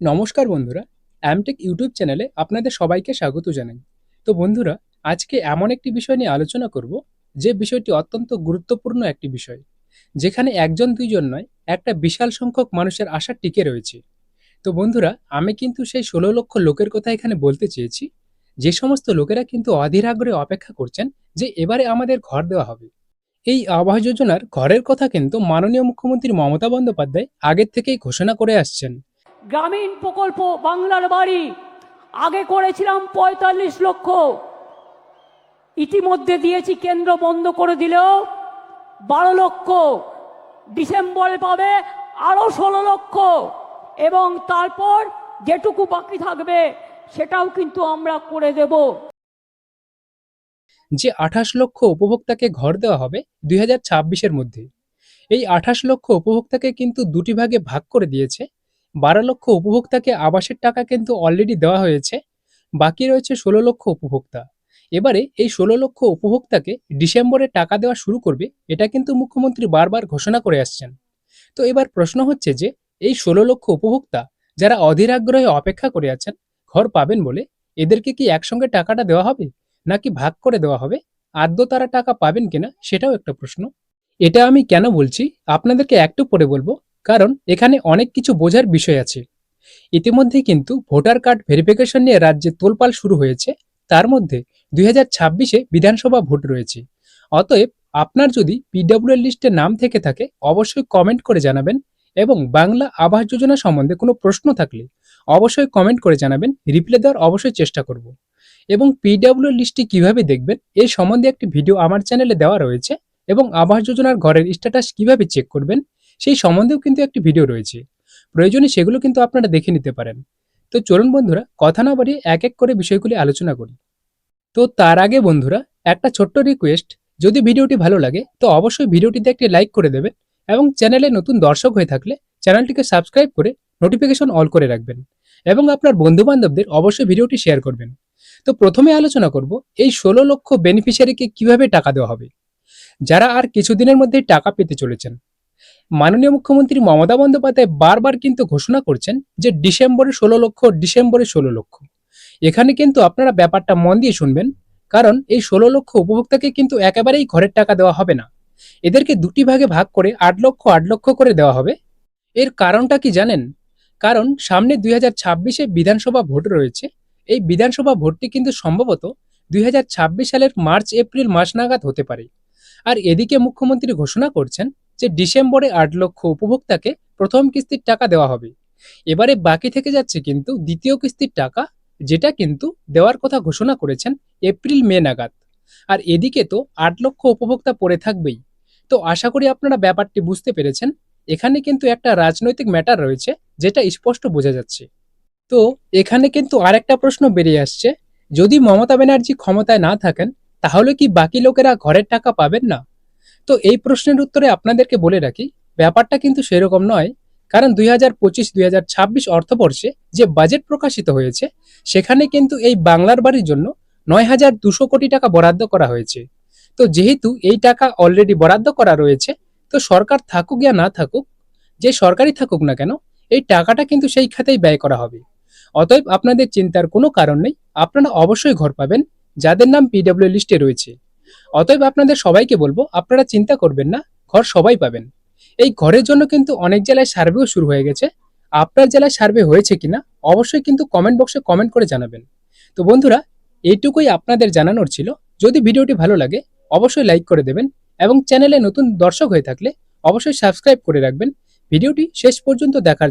নমস্কার বন্ধুরা Amtech YouTube চ্যানেলে আপনাদের সবাইকে স্বাগত জানাই। তো বন্ধুরা, আজকে এমন একটি বিষয় নিয়ে আলোচনা করব, যে বিষয়টি অত্যন্ত গুরুত্বপূর্ণ একটি বিষয়, যেখানে একজন দুইজন নয়, একটা বিশাল সংখ্যক মানুষের আশা টিকে রয়েছে। তো বন্ধুরা, আমি কিন্তু সেই ষোলো লক্ষ লোকের কথা এখানে বলতে চেয়েছি, যে সমস্ত লোকেরা কিন্তু অধীর আগ্রহে অপেক্ষা করছেন যে এবারে আমাদের ঘর দেওয়া হবে। এই আবাস যোজনার ঘরের কথা কিন্তু মাননীয় মুখ্যমন্ত্রী মমতা বন্দ্যোপাধ্যায় আগের থেকেই ঘোষণা করে আসছেন। গ্রামীণ প্রকল্প বাংলার বাড়ি। আগে করেছিলাম পঁয়তাল্লিশ লক্ষ। ইতিমধ্যে দিয়েছি, কেন্দ্র বন্ধ করে দিলেও বারো লক্ষ। ডিসেম্বরে পাবে আরও ষোলো লক্ষ। এবং তারপর যেটুকু বাকি থাকবে, সেটাও কিন্তু আমরা করে দেব। যে আঠাশ লক্ষ উপভোক্তাকে ঘর দেওয়া হবে দুই হাজার মধ্যে, এই আঠাশ লক্ষ উপভোক্তাকে কিন্তু দুটি ভাগে ভাগ করে দিয়েছে বারো লক্ষ উপভোক্তাকে আবাসের টাকা কিন্তু অলরেডি দেওয়া হয়েছে। বাকি রয়েছে ষোলো লক্ষ উপভোক্তা। এবারে এই ষোলো লক্ষ উপভোক্তাকে ডিসেম্বরে টাকা দেওয়া শুরু করবে, এটা কিন্তু মুখ্যমন্ত্রী বারবার ঘোষণা করে আসছেন। তো এবার প্রশ্ন হচ্ছে যে, এই ষোলো লক্ষ উপভোক্তা যারা অধীর আগ্রহে অপেক্ষা করে আছেন, ঘর পাবেন বলে এদেরকে কি একসঙ্গে টাকাটা দেওয়া হবে, নাকি ভাগ করে দেওয়া হবে? আদ্য তারা টাকা পাবেন কিনা, সেটাও একটা প্রশ্ন। এটা আমি কেন বলছি? আপনাদেরকে একটু পরে বলব। কারণ এখানে অনেক কিছু বোঝার বিষয় আছে। ইতিমধ্যে কিন্তু ভোটার কার্ড ভেরিফিকেশন নিয়ে রাজ্যে তোলপাল শুরু হয়েছে। তার মধ্যে দুই হাজার ছাব্বিশে বিধানসভা ভোট রয়েছে। অতএব আপনার যদি পিডব্লিউ লিস্টে নাম থেকে থাকে, অবশ্যই কমেন্ট করে জানাবেন এবং বাংলা আবাস যোজনা সম্বন্ধে কোনো প্রশ্ন থাকলে অবশ্যই কমেন্ট করে জানাবেন। রিপ্লাই দেওয়ার অবশ্যই চেষ্টা করব। এবং পিডব্লিউ লিস্টটি কীভাবে দেখবেন এই সম্বন্ধে একটি ভিডিও আমার চ্যানেলে দেওয়া রয়েছে এবং আবাস যোজনার ঘরের স্ট্যাটাস কীভাবে চেক করবেন সেই সম্বন্ধেও কিন্তু একটি ভিডিও রয়েছে। প্রয়োজনে সেগুলো কিন্তু আপনারা দেখে নিতে পারেন। তো চলুন বন্ধুরা, কথা না বাড়িয়ে এক এক করে বিষয়গুলি আলোচনা করি। তো তার আগে বন্ধুরা, একটা ছোট্ট রিকোয়েস্ট যদি ভিডিওটি ভালো লাগে, তো অবশ্যই ভিডিওটিতে একটি লাইক করে দেবেন এবং চ্যানেলে নতুন দর্শক হয়ে থাকলে চ্যানেলটিকে সাবস্ক্রাইব করে নোটিফিকেশন অল করে রাখবেন এবং আপনার বন্ধু বান্ধবদের অবশ্যই ভিডিওটি শেয়ার করবেন। তো প্রথমে আলোচনা করব, এই ষোলো লক্ষ বেনিফিশিয়ারিকে কীভাবে টাকা দেওয়া হবে? যারা আর কিছুদিনের মধ্যেই টাকা পেতে চলেছেন মাননীয় মুখ্যমন্ত্রী মমতা বন্দ্যোপাধ্যায় বারবার কিন্তু ঘোষণা করছেন যে ডিসেম্বরে ষোলো লক্ষ ডিসেম্বরে ষোলো লক্ষ। এখানে কিন্তু আপনারা ব্যাপারটা মন দিয়ে শুনবেন, কারণ এই ষোলো লক্ষ উপভোক্তাকে কিন্তু একেবারেই ঘরের টাকা দেওয়া হবে না। এদেরকে দুটি ভাগে ভাগ করে আট লক্ষ আট লক্ষ করে দেওয়া হবে। এর কারণটা কি জানেন? কারণ সামনে দুই হাজার ছাব্বিশে বিধানসভা ভোট রয়েছে। এই বিধানসভা ভোটটি কিন্তু সম্ভবত দুই হাজার ছাব্বিশ সালের মার্চ, এপ্রিল মাস নাগাদ হতে পারে। আর এদিকে মুখ্যমন্ত্রী ঘোষণা করছেন যে ডিসেম্বরে আট লক্ষ উপভোক্তাকে প্রথম কিস্তির টাকা দেওয়া হবে। এবারে বাকি থেকে যাচ্ছে কিন্তু দ্বিতীয় কিস্তির টাকা, যেটা কিন্তু দেওয়ার কথা ঘোষণা করেছেন এপ্রিল মে নাগাদ। আর এদিকে তো আট লক্ষ উপভোক্তা পড়ে থাকবেই। তো আশা করি আপনারা ব্যাপারটি বুঝতে পেরেছেন। এখানে কিন্তু একটা রাজনৈতিক ম্যাটার রয়েছে, যেটা স্পষ্ট বোঝা যাচ্ছে। তো এখানে কিন্তু আরেকটা প্রশ্ন বেরিয়ে আসছে। যদি মমতা ব্যানার্জি ক্ষমতায় না থাকেন, তাহলে কি বাকি লোকেরা ঘরের টাকা পাবেন না? তো এই প্রশ্নের উত্তরে আপনাদেরকে বলে রাখি, ব্যাপারটা কিন্তু সেরকম নয়। কারণ দুই হাজার পঁচিশ, দুই হাজার ছাব্বিশ অর্থবর্ষে যে বাজেট প্রকাশিত হয়েছে, সেখানে কিন্তু এই বাংলার বাড়ির জন্য নয় হাজার দুশো কোটি টাকা বরাদ্দ করা হয়েছে। তো যেহেতু এই টাকা অলরেডি বরাদ্দ করা রয়েছে, তো সরকার থাকুক ইয়া না থাকুক, যে সরকারি থাকুক না কেন, এই টাকাটা কিন্তু সেই খাতেই ব্যয় করা হবে। অতএব আপনাদের চিন্তার কোনো কারণ নেই, আপনারা অবশ্যই ঘর পাবেন, যাদের নাম পিডব্লিউ লিস্টে রয়েছে। অতএব আপনাদের সবাইকে বলব, আপনারা চিন্তা করবেন না, ঘর সবাই পাবেন। এই ঘরের জন্য কিন্তু অনেক জেলায় সার্ভেও শুরু হয়ে গেছে। আপনার জেলায় সার্ভে হয়েছে কিনা, অবশ্যই কিন্তু কমেন্ট বক্সে কমেন্ট করে জানাবেন। তো বন্ধুরা, এইটুকুই আপনাদের জানানোর ছিল। যদি ভিডিওটি ভালো লাগে, অবশ্যই লাইক করে দেবেন এবং চ্যানেলে নতুন দর্শক হয়ে থাকলে অবশ্যই সাবস্ক্রাইব করে রাখবেন। ভিডিওটি শেষ পর্যন্ত দেখার